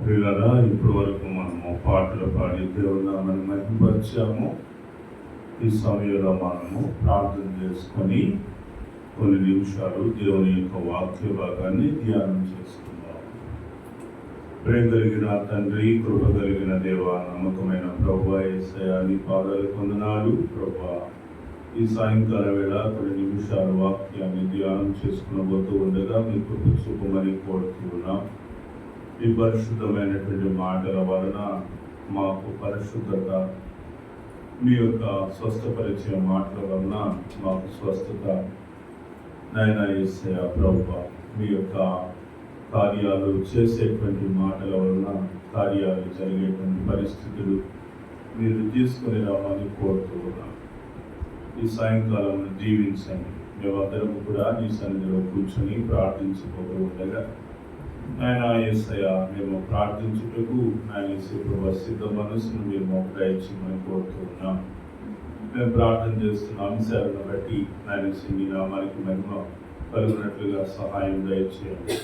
ప్రియులరా ఇప్పటి వరకు మనము పాటలు పాడి దేవుని మహిమపరిచాము ఈ సమయంలో మనము ప్రార్థన చేసుకొని కొన్ని నిమిషాలు దేవుని యొక్క వాక్య భాగాన్ని ధ్యానం చేసుకుందాం. ప్రేమ కలిగిన తండ్రి కృప కలిగిన దేవ నమ్మకమైన ప్రభు ఏసయాని పాదాలు కొందనాలు. ప్రభా ఈ సాయంకాల వేళ కొన్ని నిమిషాలు వాక్యాన్ని ధ్యానం చేసుకున్న పోతూ ఉండగా మీ కృప చూపమని కోరుతున్నాం ఈ పరిశుద్ధమైనటువంటి మాటల వలన మాకు పరిశుద్ధత మీ యొక్క స్వస్థపరిచే మాటల వలన మాకు స్వస్థత. నాయన ఏసయ ప్రభు మీ యొక్క కార్యాలు చేసేటువంటి మాటల వలన కార్యాలు జరిగేటువంటి పరిస్థితులు మీరు తీసుకుని రావాలని కోరుతూ ఉన్నాను ఈ సాయంకాలం జీవించండి. మేమందరం కూడా నీ సన్నిధిలో కూర్చొని ప్రార్థించుకోబో ఉండగా ఆయన ఏసయ్య మేము ప్రార్థించుటకు ఆయన ప్రభు సిద్ధ మనసును మీరు మాకు దయచేయమని కోరుతూ ఉన్నాం. మేము ప్రార్థన చేస్తున్న అంశాలను బట్టి ఆయన మీ నామానికి మహిమ కలుగునట్లుగా సహాయం దయచేయండి.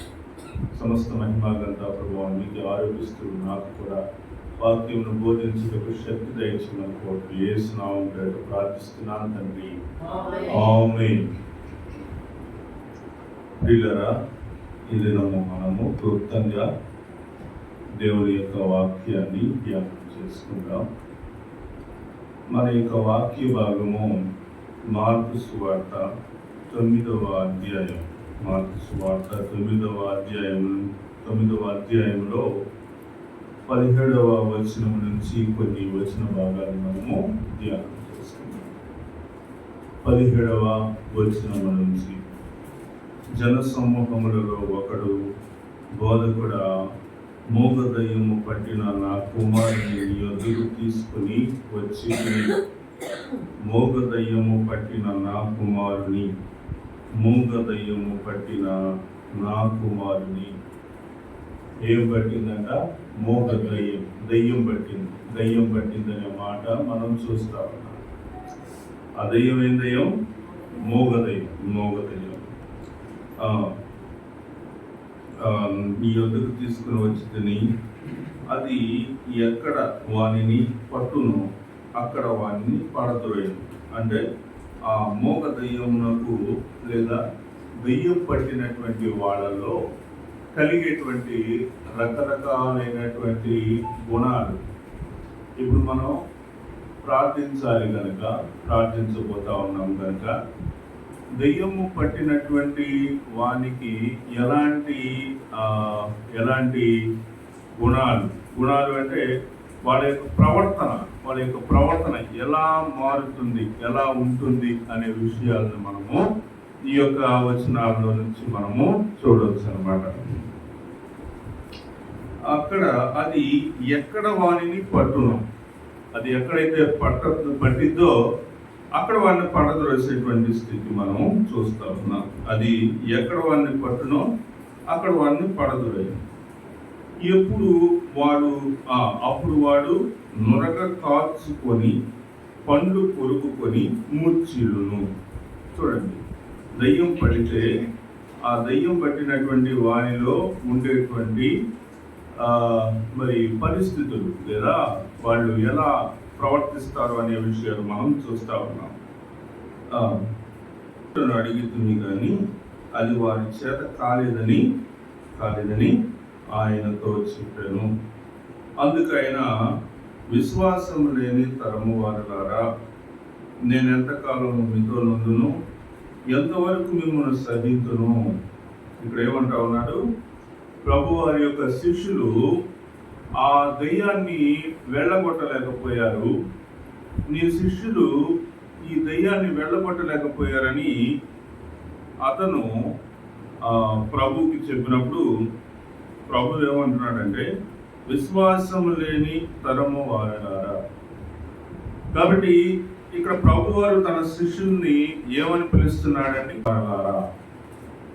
సమస్త మహిమాగంతా ప్రభావం మీకు ఆరోపిస్తూ నాకు కూడా వాక్యమును బోధించుటకు శక్తి దయచేయమని కోరుతూ ఏ స్నామం పేరు ప్రార్థిస్తున్నాను తండ్రి. ప్రియులరా ఈ దినము మనము క్లుప్తంగా దేవుని యొక్క వాక్యాన్ని ధ్యానం చేసుకుందాం. మన యొక్క వాక్య భాగము మార్పు సువార్త తొమ్మిదవ అధ్యాయం. మార్పు సువార్త తొమ్మిదవ అధ్యాయం తొమ్మిదవ అధ్యాయంలో పదిహేడవ వచనం నుంచి కొన్ని వచన భాగాలు మనము ధ్యానం చేసుకుందాం. పదిహేడవ వచనం నుంచి జన సమూహములలో ఒకడు బోధకుడ మోగదయ్యము పట్టిన నా కుమారుని ఎదురు తీసుకుని వచ్చి మోగదయ్యము పట్టిన నా కుమారుని మూగదయ్యము పట్టిన నా కుమారుని ఏం పట్టిందంట? మోగ దయ్యం దయ్యం పట్టింది దయ్యం పట్టిందనే మాట మనం చూస్తా ఉన్నాం. ఆ దయ్యం ఏం దయ్యం? మోగ దయ్యం దయ్యం మీ వద్దకు తీసుకుని వచ్చి తిని అది ఎక్కడ వానిని పట్టును అక్కడ వానిని పడద్రోయను. అంటే ఆ మోగ దయ్యమునకు లేదా దెయ్యం పట్టినటువంటి వాళ్ళలో కలిగేటువంటి రకరకాలైనటువంటి గుణాలు. ఇప్పుడు మనం ప్రార్థించాలి కనుక ప్రార్థించబోతా ఉన్నాం కనుక దెయ్యము పట్టినటువంటి వానికి ఎలాంటి ఎలాంటి గుణాలు? గుణాలు అంటే వాళ్ళ యొక్క ప్రవర్తన వాళ్ళ యొక్క ప్రవర్తన ఎలా మారుతుంది ఎలా ఉంటుంది అనే విషయాలను మనము ఈ యొక్క వచనాల్లో నుంచి మనము చూడవచ్చు అనమాట అక్కడ అది ఎక్కడ వాణిని పట్టును? అది ఎక్కడైతే పట్ట పట్టిద్దో అక్కడ వాడిని పడద్రోసేటువంటి స్థితి మనం చూస్తా. ఉన్నాం అది ఎక్కడ వాడిని పట్టునో అక్కడ వాడిని పడద్రోయను ఎప్పుడు వాడు అప్పుడు వాడు నొరగ కాచుకొని పండ్లు కొరుకుకొని ముచ్చిలును చూడండి దయ్యం పడితే ఆ దయ్యం పట్టినటువంటి వానిలో ఉండేటువంటి మరి పరిస్థితులు లేదా వాళ్ళు ఎలా ప్రవర్తిస్తారు అనే విషయాలు మనం చూస్తా ఉన్నాం. అడిగితుంది కానీ అది వారి చేత కాలేదని కాలేదని ఆయనతో చెప్పాను. అందుకైనా విశ్వాసం లేని తరము వారులారా నేను ఎంతకాలం మీతో నందును? ఎంతవరకు మిమ్మల్ని సహితును ఇక్కడ ఏమంటా ఉన్నాడు? ప్రభు వారి యొక్క శిష్యులు ఆ దయ్యాన్ని వెళ్ళగొట్టలేకపోయారు. నీ శిష్యులు ఈ దయ్యాన్ని వెళ్ళగొట్టలేకపోయారని అతను ప్రభుకి చెప్పినప్పుడు ప్రభు ఏమంటున్నాడంటే విశ్వాసం లేని తరము వారారా కాబట్టి ఇక్కడ ప్రభు వారు తన శిష్యుల్ని ఏమని పిలుస్తున్నాడని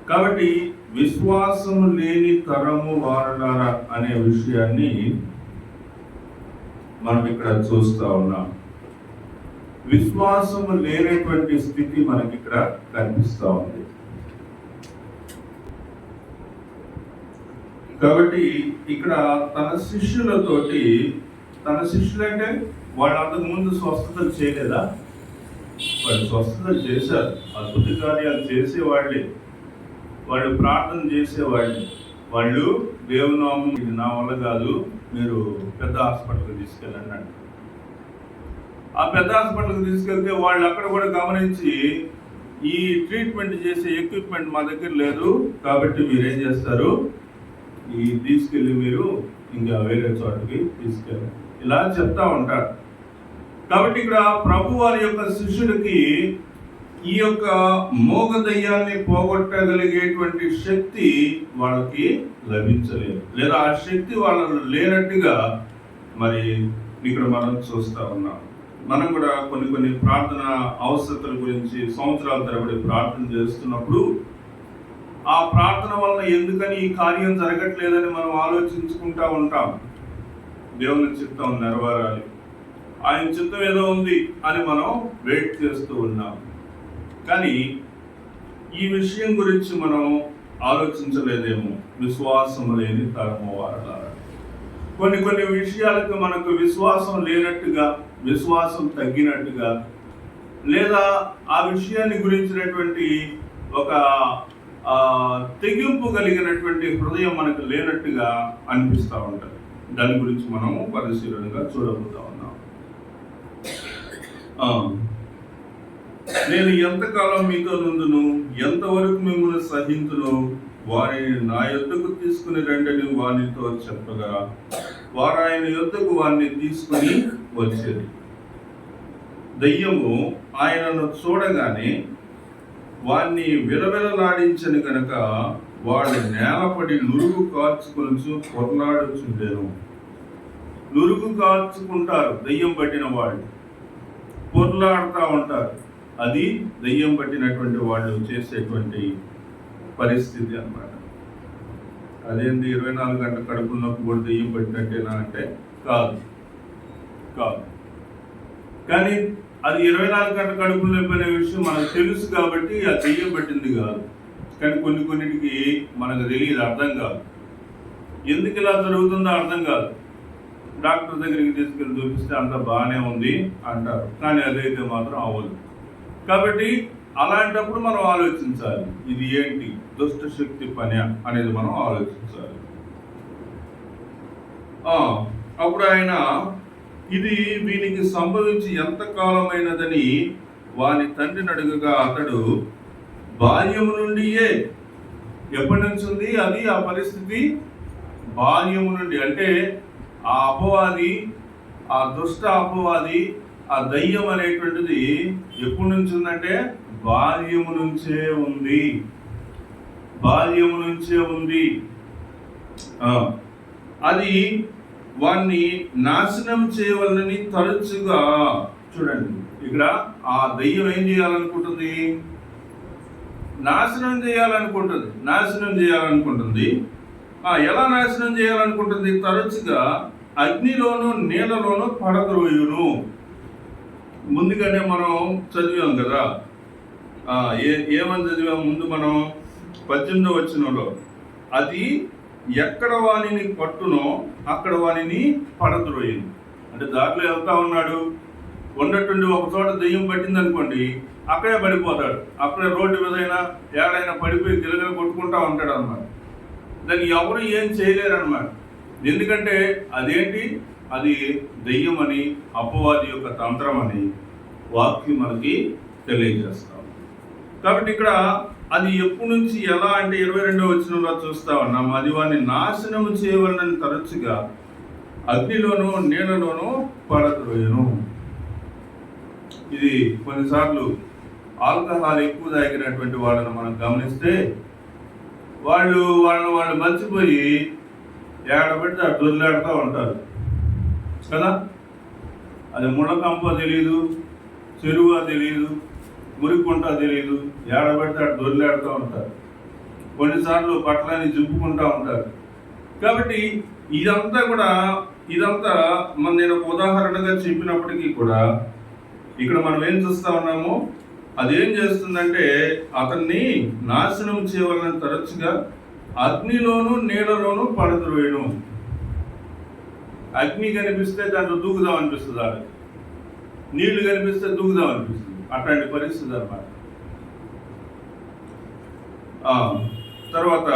కాబట్టి విశ్వాసం లేని తరము వారలారా అనే విషయాన్ని మనం ఇక్కడ చూస్తా ఉన్నాం. విశ్వాసము లేనటువంటి స్థితి మనకి ఇక్కడ కనిపిస్తా ఉంది. కాబట్టి ఇక్కడ తన శిష్యులతోటి తన శిష్యులంటే వాళ్ళు అంతకు ముందు స్వస్థతలు చేయలేదా? వాళ్ళు స్వస్థతలు చేశారు. అద్భుత కార్యాలు చేసేవాళ్ళే. వాళ్ళు ప్రార్థన చేసేవాళ్ళు. వాళ్ళు దేవునామం ఇది నా వల్ల కాదు మీరు పెద్ద హాస్పిటల్కి తీసుకెళ్ళండి అంటారు. ఆ పెద్ద హాస్పిటల్కి తీసుకెళ్తే వాళ్ళు అక్కడ కూడా గమనించి ఈ ట్రీట్మెంట్ చేసే ఎక్విప్మెంట్ మా దగ్గర లేదు కాబట్టి మీరు ఏం చేస్తారు? ఈ తీసుకెళ్ళి మీరు ఇంకా వేరే చోటకి తీసుకెళ్ళి ఇలా చెప్తా ఉంటారు. కాబట్టి ఇక్కడ ప్రభు వారి యొక్క శిష్యుడికి ఈ యొక్క మోగ దయ్యాన్ని పోగొట్టగలిగేటువంటి శక్తి వాళ్ళకి లభించలేదు. లేదా ఆ శక్తి వాళ్ళలో లేనట్టుగా మరి ఇక్కడ మనం చూస్తూ ఉన్నాం. మనం కూడా కొన్ని కొన్ని ప్రార్థన అవసరతల గురించి సంవత్సరాల తరబడి ప్రార్థన చేస్తున్నప్పుడు ఆ ప్రార్థన వలన ఎందుకని ఈ కార్యం జరగట్లేదని మనం ఆలోచించుకుంటా ఉంటాం. దేవుని చిత్తం నెరవేరాలి. ఆయన చిత్తం ఏదో ఉంది అని మనం వెయిట్ చేస్తూ ఉన్నాం. కానీ ఈ విషయం గురించి మనం ఆలోచించలేదేమో. విశ్వాసం లేని తరము వారలారా. కొన్ని కొన్ని విషయాలకు మనకు విశ్వాసం లేనట్టుగా విశ్వాసం తగ్గినట్టుగా లేదా ఆ విషయాన్ని గురించినటువంటి ఒక తెగింపు కలిగినటువంటి హృదయం మనకు లేనట్టుగా అనిపిస్తూ ఉంటుంది. దాని గురించి మనము పరిశీలనగా చూడబోతా ఉన్నాం. నేను ఎంతకాలం మీతో నుందును ఎంతవరకు మిమ్మల్ని సహించును వారిని నా యొద్దకు తీసుకుని రండని వారితో చెప్పగా వారు ఆయన యొద్దకు వారిని తీసుకుని వచ్చేది దయ్యము ఆయనను చూడగానే వాణ్ణి విలవిలలాడించను గనక వాడు నేలపడి నురుగు కార్చుకొని పొరలాడుచుండెను నురుగు కాచుకుంటారు దయ్యం పట్టిన వాళ్ళు. పొర్లాడుతూ ఉంటారు. అది దయ్యం పట్టినటువంటి వాళ్ళు చేసేటువంటి పరిస్థితి అన్నమాట. అదేంటి ఇరవై నాలుగు గంటల కడుపున్నప్పుడు కూడా దెయ్యం పట్టినట్టేనా అంటే కాదు. కాదు. కానీ అది ఇరవై నాలుగు గంటల కడుపులో అయిపోయిన విషయం మనకు తెలుసు కాబట్టి ఆ దెయ్యం పట్టింది కాదు. కానీ కొన్ని కొన్నిటికి మనకు తెలియదు అర్థం కాదు. ఎందుకు ఇలా జరుగుతుందో అర్థం కాదు. డాక్టర్ దగ్గరికి తీసుకెళ్ళి చూపిస్తే అంత బాగానే ఉంది అంటారు. కానీ అదైతే మాత్రం అవ్వదు. కాబట్టి అలాంటప్పుడు మనం ఆలోచించాలి. ఇది ఏంటి? దుష్ట శక్తి పని అనేది మనం ఆలోచించాలి. ఆ, అప్పుడు ఆయన ఇది వీనికి సంభవించి ఎంత కాలమైనదని వాని తండ్రిని అడుగుగా అతడు బాల్యము నుండియే ఎప్పటి నుంచి ఉంది? అది ఆ పరిస్థితి బాల్యము నుండి. అంటే ఆ అపవాది ఆ దుష్ట అపవాది ఆ దయ్యం అనేటువంటిది ఎప్పటి నుంచి ఉందంటే బాల్యము నుంచే ఉంది. బాల్యము నుంచే ఉంది. ఆ, అది వాణ్ణి నాశనం చేయవలనని తరచుగా చూడండి. ఇక్కడ ఆ దయ్యం ఏం చేయాలనుకుంటుంది? నాశనం చేయాలనుకుంటుంది. నాశనం చేయాలనుకుంటుంది. ఆ, ఎలా నాశనం చేయాలనుకుంటుంది? తరచుగా అగ్నిలోను నీళ్ళలోను పడద్రోయును. ముందుగానే మనం చదివాం కదా. ఏ ఏమని చదివాం? ముందు మనం పద్దెనిమిదో వచ్చినలో అది ఎక్కడ వానిని పట్టునో అక్కడ వానిని పడద్రోయింది అంటే దారిలో వెళ్తా ఉన్నాడు ఉన్నటువంటి ఒక చోట దెయ్యం పట్టింది అనుకోండి అక్కడే పడిపోతాడు. అక్కడే రోడ్డు మీదైనా ఏడైనా పడిపోయి గిలగల కొట్టుకుంటా ఉంటాడు అనమాట దాన్ని ఎవరు ఏం చేయలేరు అనమాట ఎందుకంటే అదేంటి? అది దెయ్యం అని అపవాది యొక్క తంత్రం అని వాక్యం మనకి తెలియజేస్తాం. కాబట్టి ఇక్కడ అది ఎప్పటి నుంచి ఎలా అంటే ఇరవై రెండవ వచ్చినలో చూస్తా ఉన్నాం. అది వాడిని నాశనం చేయవలనని తరచుగా అగ్నిలోనూ నీళ్ళలోనూ పడద్రోయను. ఇది కొన్నిసార్లు ఆల్కహాల్ ఎక్కువ తాగినటువంటి వాళ్ళని మనం గమనిస్తే వాళ్ళు వాళ్ళని వాళ్ళు మర్చిపోయి ఏడబెడితే అటు దొరిలాడుతూ ఉంటారు. కదా? అది ముళ్ళకంప తెలియదు చెరువు తెలియదు మురికుంట తెలియదు ఏడబెడితే అటు దొరిలాడుతూ ఉంటారు. కొన్నిసార్లు పట్లని జింపుకుంటూ ఉంటారు. కాబట్టి ఇదంతా కూడా ఇదంతా మన నేను ఒక ఉదాహరణగా చెప్పినప్పటికీ కూడా ఇక్కడ మనం ఏం చూస్తూ ఉన్నాము అదేం చేస్తుందంటే అతన్ని నాశనం చేయవలన తరచుగా అగ్నిలోను నీళ్ళలోను వేయడం అగ్ని కనిపిస్తే దాంట్లో దూకుదాం అనిపిస్తుంది ఆమెకి నీళ్ళు కనిపిస్తే దూకుదాం అనిపిస్తుంది. అట్లాంటి పరిస్థితి అనమాట. ఆ, తర్వాత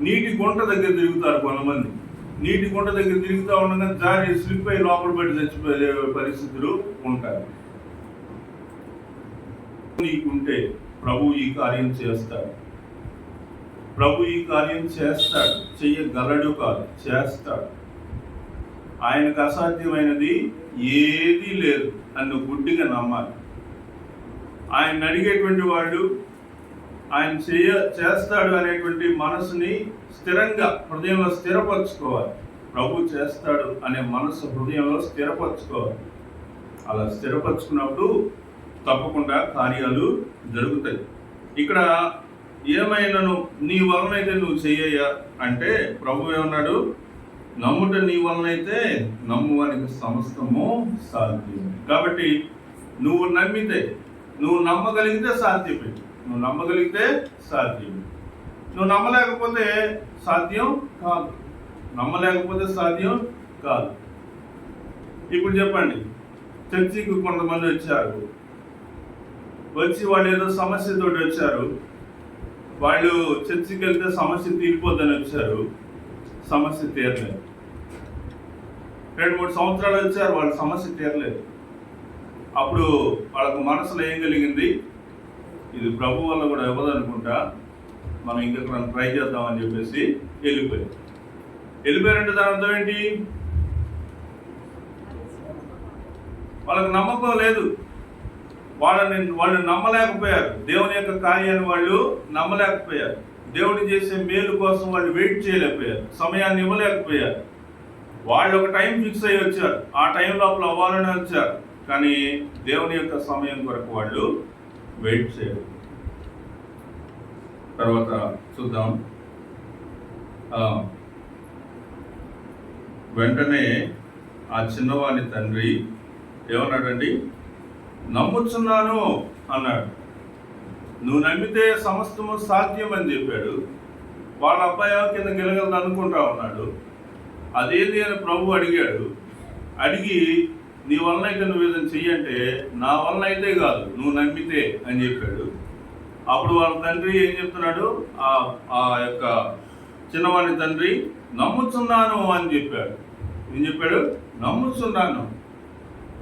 నీటి గుంట దగ్గర తిరుగుతారు కొంతమంది. నీటి గుంట దగ్గర తిరుగుతూ ఉండగా జారి స్లిప్ అయి లోపల పడి చచ్చిపోయే పరిస్థితులు ఉంటాయి. నీకుంటే ప్రభు ఈ కార్యం చేస్తాడు. ప్రభు ఈ కార్యం చేస్తాడు చెయ్యగలడు కాదు చేస్తాడు. ఆయనకు అసాధ్యమైనది ఏదీ లేదు నన్ను గుడ్డిగా నమ్మాలి. ఆయన అడిగేటువంటి వాళ్ళు ఆయన చేయ చేస్తాడు అనేటువంటి మనసుని స్థిరంగా హృదయంలో స్థిరపరచుకోవాలి. ప్రభు చేస్తాడు అనే మనసు హృదయంలో స్థిరపరచుకోవాలి. అలా స్థిరపరచుకున్నప్పుడు తప్పకుండా కార్యాలు జరుగుతాయి. ఇక్కడ ఏమైనాను నీ వలనైతే నువ్వు చెయ్యయ్యా అంటే ప్రభు ఏమన్నాడు? నమ్ముట నీ వలనైతే నమ్మువానికి సమస్తము సాధ్యం కాబట్టి నువ్వు నమ్మితే నువ్వు నమ్మగలిగితే సాధ్యమే. నువ్వు నమ్మగలిగితే సాధ్యం నువ్వు నమ్మలేకపోతే సాధ్యం కాదు. నమ్మలేకపోతే సాధ్యం కాదు. ఇప్పుడు చెప్పండి. చర్చికి కొంతమంది వచ్చారు. వచ్చి వాళ్ళు ఏదో సమస్యతోటి వచ్చారు. వాళ్ళు చర్చికి వెళ్తే సమస్య తీరిపోద్దని వచ్చారు. సమస్య తీరలేదు. రెండు మూడు సంవత్సరాలు వచ్చారు వాళ్ళ సమస్య తీరలేదు. అప్పుడు వాళ్ళకు మనసులో ఏం కలిగింది? ఇది ప్రభు వల్ల కూడా ఇవ్వదనుకుంటా మనం ఇంకెక్కడ ట్రై చేద్దామని చెప్పేసి వెళ్ళిపోయారు. వెళ్ళిపోయారంటే దాని అర్థం ఏంటి? వాళ్ళకి నమ్మకం లేదు. వాళ్ళని వాళ్ళు నమ్మలేకపోయారు. దేవుని యొక్క కార్యాన్ని వాళ్ళు నమ్మలేకపోయారు. దేవుడు చేసే మేలు కోసం వాళ్ళు వెయిట్ చేయలేకపోయారు. సమయాన్ని ఇవ్వలేకపోయారు. వాళ్ళు ఒక టైం ఫిక్స్ అయ్యి వచ్చారు. ఆ టైం లోపల అవ్వాలని వచ్చారు. కానీ దేవుని యొక్క సమయం కొరకు వాళ్ళు వెయిట్ చేయరు తర్వాత చూద్దాం. వెంటనే ఆ చిన్నవాని తండ్రి ఏమన్నాడండి? నమ్ముచున్నాను అన్నాడు. నువ్వు నమ్మితే సమస్తము సాధ్యం అని చెప్పాడు. వాళ్ళ అబ్బాయి కింద గెలగలదు అనుకుంటా ఉన్నాడు. అదేంటి అని ప్రభు అడిగాడు. అడిగి నీ వలన అయితే నువ్వు ఏదైనా చెయ్యంటే నా వలన అయితే కాదు నువ్వు నమ్మితే అని చెప్పాడు. అప్పుడు వాళ్ళ తండ్రి ఏం చెప్తున్నాడు? ఆ ఆ యొక్క చిన్నవాడి తండ్రి నమ్ముచున్నాను అని చెప్పాడు. ఏం చెప్పాడు? నమ్ముచున్నాను.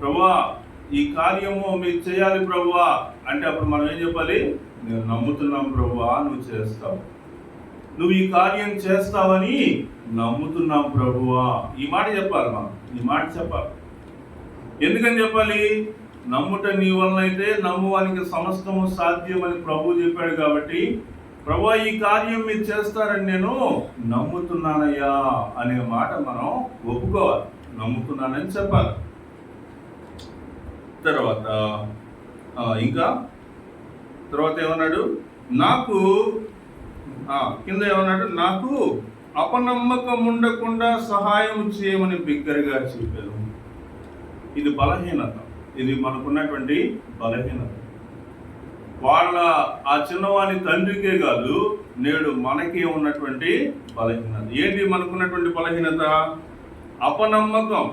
ప్రభా ఈ కార్యము మీరు చేయాలి ప్రభువా అంటే అప్పుడు మనం ఏం చెప్పాలి? నేను నమ్ముతున్నాం ప్రభువా నువ్వు చేస్తావు. నువ్వు ఈ కార్యం చేస్తావని నమ్ముతున్నాం ప్రభువా. ఈ మాట చెప్పాలి మనం. ఈ మాట చెప్పాలి. ఎందుకని చెప్పాలి? నమ్ముట నీ వలన అయితే నమ్మువానికి సమస్తము సాధ్యమని ప్రభు చెప్పాడు కాబట్టి ప్రభు ఈ కార్యం మీరు చేస్తారని నేను నమ్ముతున్నానయ్యా అనే మాట మనం ఒప్పుకోవాలి. నమ్ముతున్నానని చెప్పాలి. తర్వాత ఇంకా? తర్వాత ఏమన్నాడు? నాకు కింద ఏమన్నాడు? నాకు అపనమ్మకం ఉండకుండా సహాయం చేయమని బిగ్గరగా చెప్పారు ఇది బలహీనత. ఇది మనకున్నటువంటి బలహీనత. వాళ్ళ ఆ చిన్నవాని తండ్రికే కాదు నేడు మనకి ఉన్నటువంటి బలహీనత. ఏంటి మనకున్నటువంటి బలహీనత? అపనమ్మకం.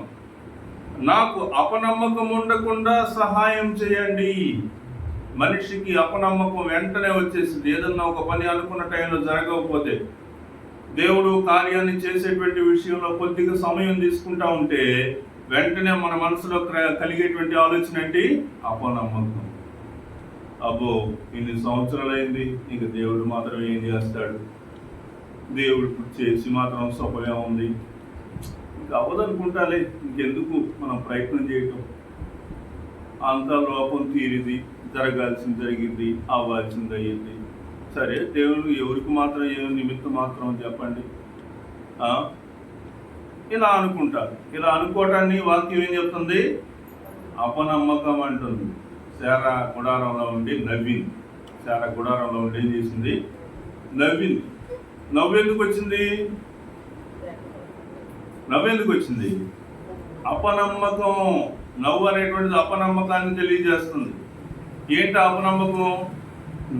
నాకు అపనమ్మకం ఉండకుండా సహాయం చేయండి. మనిషికి అపనమ్మకం వెంటనే వచ్చేసింది. ఏదన్నా ఒక పని అనుకున్న టైంలో జరగకపోతే దేవుడు కార్యాన్ని చేసేటువంటి విషయంలో కొద్దిగా సమయం తీసుకుంటా ఉంటే వెంటనే మన మనసులో కలిగేటువంటి ఆలోచన ఏంటి? అపనమ్మకం. అబ్బో ఇన్ని సంవత్సరాలైంది ఇంక దేవుడు మాత్రం ఏం చేస్తాడు? దేవుడు చేసి మాత్రం సఫలం ఉంది. అవ్వదనుకుంటాలే ఇంకెందుకు మనం ప్రయత్నం చేయటం? అంత లోపం తీరింది జరగాల్సింది జరిగింది అవ్వాల్సింది అయ్యింది. సరే దేవుడు ఎవరికి మాత్రం ఏ నిమిత్తం మాత్రం చెప్పండి? ఇలా అనుకుంటారు. ఇలా అనుకోవటాన్ని వాక్యం ఏం చెప్తుంది? అపనమ్మకం అంటుంది. శార గుడారంలో ఉండి నవ్వింది. శార గుడారంలో ఉండి ఏం చేసింది? నవ్వింది. నవ్వు ఎందుకు వచ్చింది? నవ్వెందుకు వచ్చింది? అపనమ్మకం నవ్వు అనేటువంటిది అపనమ్మకాన్ని తెలియజేస్తుంది. ఏంటి అపనమ్మకం?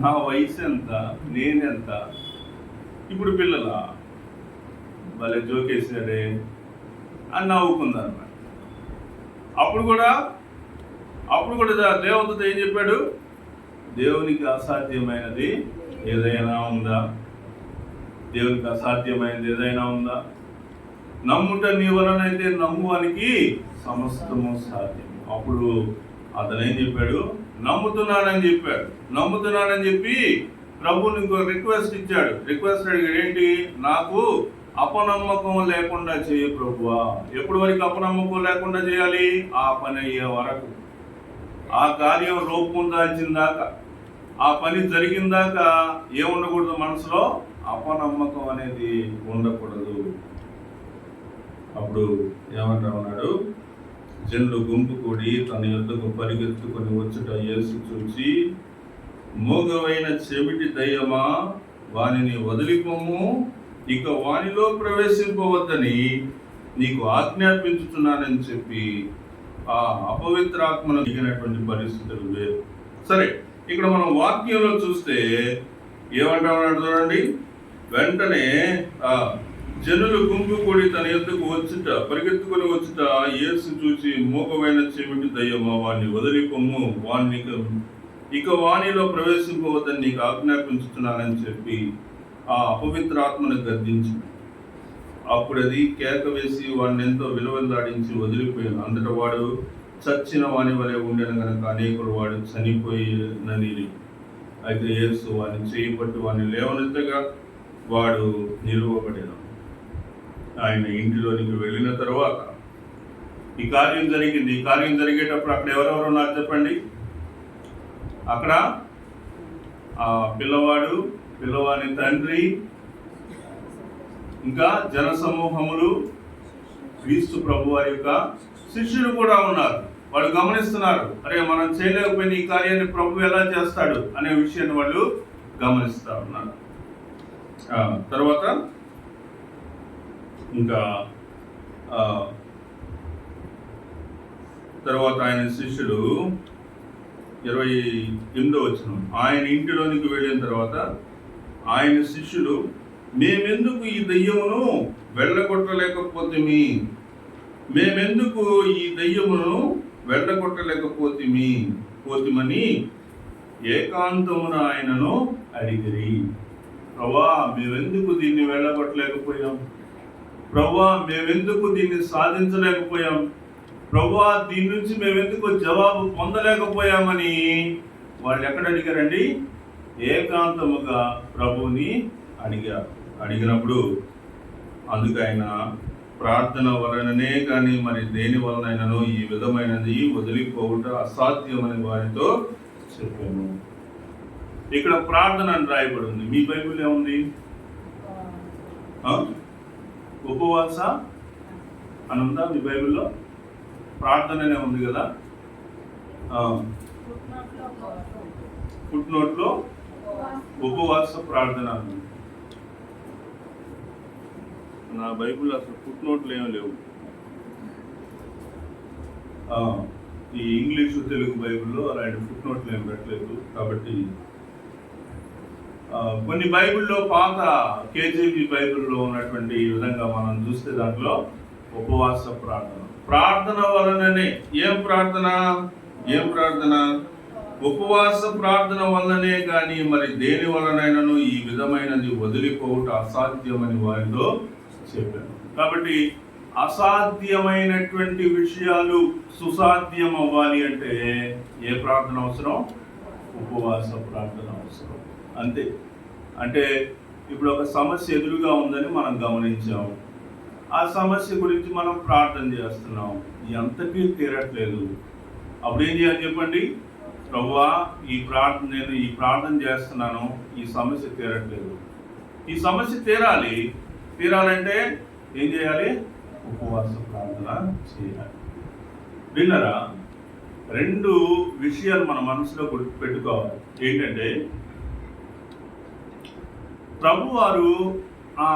నా వయసు ఎంత? నేనెంత ఇప్పుడు పిల్లల? భలే జోకేసాడే అని నవ్వుకుందన్నమాట అప్పుడు కూడా అప్పుడు కూడా దేవతతో ఏం చెప్పాడు? దేవునికి అసాధ్యమైనది ఏదైనా ఉందా? దేవునికి అసాధ్యమైనది ఏదైనా ఉందా? నమ్ముట నీ వలనైతే నమ్మువానికి సమస్తము సాధ్యం అప్పుడు అతను ఏం చెప్పాడు? నమ్ముతున్నానని చెప్పాడు. నమ్ముతున్నానని చెప్పి ప్రభుని ఇంకో రిక్వెస్ట్ ఇచ్చాడు. రిక్వెస్ట్ అడిగాడు ఏంటి? నాకు అపనమ్మకం లేకుండా చేయ ప్రభువా. ఎప్పటి వరకు అపనమ్మకం లేకుండా చేయాలి? ఆ పని అయ్యే వరకు. ఆ కార్యం రూపం దాల్చిన దాకా ఆ పని జరిగిందాక ఏముండకూడదు మనసులో? అపనమ్మకం అనేది ఉండకూడదు. అప్పుడు ఏమంటా ఉన్నాడు? జనులు గుంపు కూడి తన యుద్ధకు పరిగెత్తుకొని వచ్చుట యేసు చూచి మోగవైన చెవిటి దయ్యమా వానిని వదిలిపోము ఇక వానిలో ప్రవేశింపవద్దని నీకు ఆజ్ఞాపించుతున్నానని చెప్పి ఆ అపవిత్రాత్మను దిగినటువంటి పరిస్థితులు వేరు. సరే ఇక్కడ మనం వాక్యంలో చూస్తే ఏమంటా ఉన్నాడు చూడండి? వెంటనే ఆ జనులు గుంపు కూడి తన ఎద్దుకు వచ్చుట పరిగెత్తుకొని వచ్చుట ఏసు చూసి మూకమైన చెవిటి దయ్యమా వాణ్ణి వదిలిపోము వాణ్ణి ఇక- ఇక వాణిలో ప్రవేశింపవద్దని నీకు ఆజ్ఞాపించుతున్నానని చెప్పి ఆ అపవిత్ర ఆత్మను అప్పుడు అది కేక వేసి వాడిని ఎంతో విలువలాడించి వదిలిపోయాను. అంతటా వాడు చచ్చిన వాణి వలె ఉండేను కనుక అనేకులు వాడు చనిపోయినని అయితే యేసు వాడిని పట్టి వాడిని లేవనెత్తగా వాడు నిలువబడిన. ఆయన ఇంటిలోనికి వెళ్ళిన తర్వాత ఈ కార్యం జరిగింది. ఈ కార్యం జరిగేటప్పుడు అక్కడ ఎవరెవరు ఉన్నారు చెప్పండి? అక్కడ ఆ పిల్లవాడు పిల్లవాని తండ్రి ఇంకా జన సమూహములు క్రీస్తు ప్రభు వారి యొక్క శిష్యులు కూడా ఉన్నారు. వాళ్ళు గమనిస్తున్నారు. అరే మనం చేయలేకపోయిన ఈ కార్యాన్ని ప్రభు ఎలా చేస్తాడు అనే విషయాన్ని వాళ్ళు గమనిస్తూ ఉన్నారు. ఆ, తర్వాత ఇంకా తర్వాత ఆయన శిష్యుడు ఇరవై ఎనిమిదో వచ్చిన ఆయన ఇంటిలోనికి వెళ్ళిన తర్వాత ఆయన శిష్యులు మేమెందుకు ఈ దయ్యమును వెళ్ళగొట్టలేకపోతేమి? మేమెందుకు ఈ దయ్యమును వెళ్ళగొట్టలేకపోతేమి? పోతిమని ఏకాంతమున ఆయనను అడిగిరి. ప్రభా మేమెందుకు దీన్ని వెళ్ళగొట్టలేకపోయాం? ప్రభా మేమెందుకు దీన్ని సాధించలేకపోయాం? ప్రభా దీని నుంచి మేమెందుకు జవాబు పొందలేకపోయామని వాళ్ళు ఎక్కడ అడిగారండి? ఏకాంతముగా ప్రభుని అడిగారు. అడిగినప్పుడు అందుకు ఆయన ప్రార్థన వలననే కానీ మరి దేని వలనైనాను ఈ విధమైనది వదిలిపోవుట అసాధ్యమని వారితో చెప్పాను. ఇక్కడ ప్రార్థన అని రాయబడి ఉంది. మీ బైబిల్ ఏముంది? ఉపవాస అని ఉందా మీ బైబిల్లో ప్రార్థననే ఉంది కదా? ఫుట్ నోట్లో ఉపవాస ప్రార్థన నా బైబిల్ అసలు ఫుట్ నోట్లు ఏమీ లేవు. ఈ ఇంగ్లీషు తెలుగు బైబిల్లో అలాంటి ఫుట్ నోట్లు ఏం పెట్టలేదు. కాబట్టి కొన్ని బైబిల్లో పాత కేజీబీ బైబిల్లో ఉన్నటువంటి ఈ విధంగా మనం చూస్తే దాంట్లో ఉపవాస ప్రార్థన. ప్రార్థన వలననే ఏం ప్రార్థన? ఏం ప్రార్థన? ఉపవాస ప్రార్థన వల్లనే కానీ మరి దేని వలనైనాను ఈ విధమైనది వదిలిపోవుట అసాధ్యమని వారితో చెప్పాను కాబట్టి అసాధ్యమైనటువంటి విషయాలు సుసాధ్యం అవ్వాలి అంటే ఏ ప్రార్థన అవసరం? ఉపవాస ప్రార్థన అవసరం. అంతే. అంటే ఇప్పుడు ఒక సమస్య ఎదురుగా ఉందని మనం గమనించాము ఆ సమస్య గురించి మనం ప్రార్థన చేస్తున్నాం. ఎంతకీ తీరట్లేదు. అప్పుడు ఏం చేయాలి చెప్పండి? ప్రవ్వా ఈ ప్రార్థన నేను ఈ ప్రార్థన చేస్తున్నాను. ఈ సమస్య తీరట్లేదు. ఈ సమస్య తీరాలి. తీరాలంటే ఏం చేయాలి? ఉపవాస ప్రార్థన చేయాలి. విన్నరా? రెండు విషయాలు మన మనసులో గుర్తు పెట్టుకోవాలి ఏంటంటే ప్రభువారు ఆ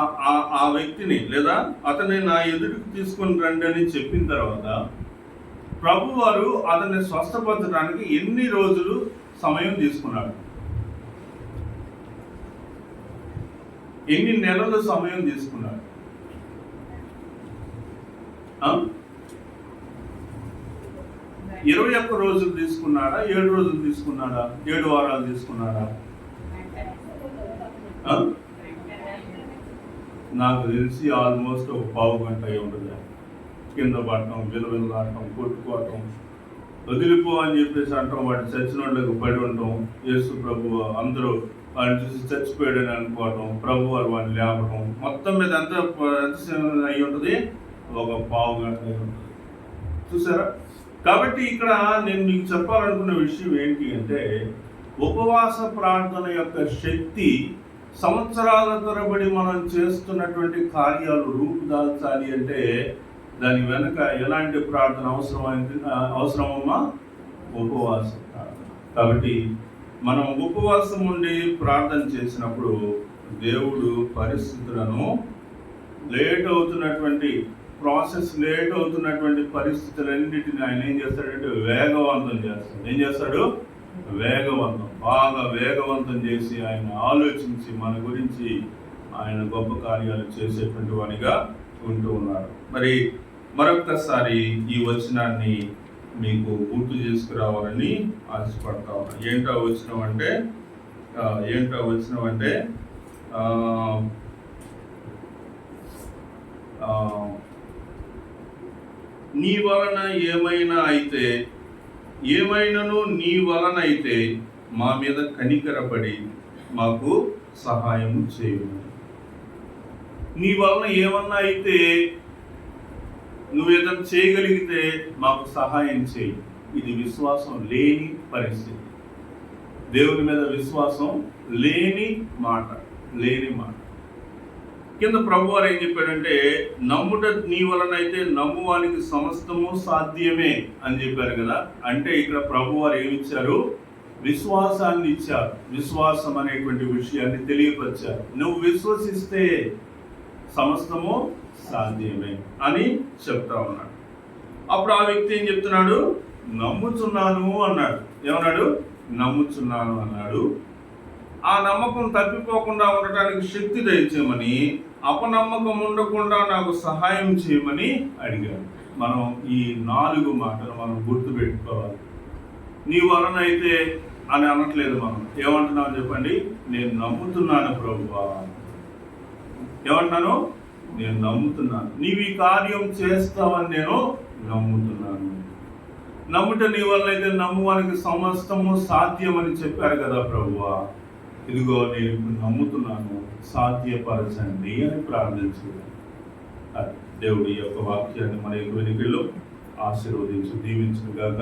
ఆ- వ్యక్తిని లేదా అతన్ని నా ఎదుటికి తీసుకొని రండి అని చెప్పిన తర్వాత ప్రభువారు అతన్ని స్వస్థపరచడానికి ఎన్ని రోజులు సమయం తీసుకున్నాడు? ఎన్ని నెలలు సమయం తీసుకున్నాడు? ఇరవై ఒక్క రోజులు తీసుకున్నాడా? ఏడు రోజులు తీసుకున్నాడా? ఏడు వారాలు తీసుకున్నాడా? నాకు తెలిసి ఆల్మోస్ట్ ఒక పావు గంట అయి ఉంటుంది. కింద పడటం విలువలాడటం కొట్టుకోవటం. వదిలిపో అని చెప్పేసి అంటాం. వాటి చచ్చిన వాళ్ళకి పడి ఉండటం. యేసు ప్రభు అందరూ వాడిని చూసి చచ్చిపోయాడని అనుకోవటం. ప్రభు వారు వాడిని లేపటం మొత్తం మీద ఎంత ఎంత అయి ఉంటుంది? ఒక పావు గంట అయి ఉంటుంది. చూసారా? కాబట్టి ఇక్కడ నేను మీకు చెప్పాలనుకున్న విషయం ఏంటి అంటే ఉపవాస ప్రార్థన యొక్క శక్తి సంవత్సరాల తరబడి మనం చేస్తున్నటువంటి కార్యాలు రూపుదాల్చాలి అంటే దాని వెనుక ఎలాంటి ప్రార్థన అవసరమైంది అవసరమమ్మా? ఉపవాసం. కాబట్టి మనం ఉపవాసం ఉండి ప్రార్థన చేసినప్పుడు దేవుడు పరిస్థితులను లేట్ అవుతున్నటువంటి ప్రాసెస్ లేట్ అవుతున్నటువంటి పరిస్థితులన్నిటిని ఆయన ఏం చేస్తాడంటే వేగవంతం చేస్తాడు. ఏం చేస్తాడు? వేగవంతం బాగా వేగవంతం చేసి ఆయన ఆలోచించి మన గురించి ఆయన గొప్ప కార్యాలు చేసేటువంటి వానిగా ఉంటూ ఉన్నారు మరి మరొకసారి ఈ వచనాన్ని మీకు గుర్తు చేసుకురావాలని ఆశపడతా ఉన్నాను ఏంటో వచనం అంటే ఏంటో వచనం అంటే నీ వలన ఏమైనా అయితే ఏమైనాను నీ వలన అయితే మా మీద కనికరపడి మాకు సహాయం చేయము. నీ వలన ఏమన్నా అయితే నువ్వు ఏదైనా చేయగలిగితే మాకు సహాయం చేయి. ఇది విశ్వాసం లేని పరిస్థితి. దేవుని మీద విశ్వాసం లేని మాట లేని మాట. కింద ప్రభు వారు ఏం చెప్పాడంటే నమ్ముట నీ వలనైతే నమ్మువానికి సమస్తము సాధ్యమే అని చెప్పారు కదా. అంటే ఇక్కడ ప్రభు వారు ఇచ్చారు? విశ్వాసాన్ని ఇచ్చారు. విశ్వాసం అనేటువంటి విషయాన్ని తెలియపరిచారు. నువ్వు విశ్వసిస్తే సమస్తము సాధ్యమే అని చెప్తా ఉన్నాడు. అప్పుడు ఆ వ్యక్తి ఏం చెప్తున్నాడు? నమ్ముచున్నాను అన్నాడు. ఏమన్నాడు? నమ్ముచున్నాను అన్నాడు. ఆ నమ్మకం తప్పిపోకుండా ఉండటానికి శక్తి దయచేయమని అపనమ్మకం ఉండకుండా నాకు సహాయం చేయమని అడిగాడు. మనం ఈ నాలుగు మాటలు మనం గుర్తుపెట్టుకోవాలి నీ వలన అయితే అని అనట్లేదు మనం. ఏమంటున్నాం చెప్పండి? నేను నమ్ముతున్నాను ప్రభువా. ఏమంటున్నాను? నేను నమ్ముతున్నాను. నీవు ఈ కార్యం చేస్తావని నేను నమ్ముతున్నాను. నమ్ముట నీ వలన అయితే నమ్మువానికి సమస్తము సాధ్యమని చెప్పారు కదా ప్రభువా. ఇదిగో నేను నమ్ముతున్నాను సాధ్యపరచండి అని ప్రార్థించాను దేవుడి యొక్క వాక్యాన్ని మన యొక్క ఆశీర్వదించి దీవించిన గాక.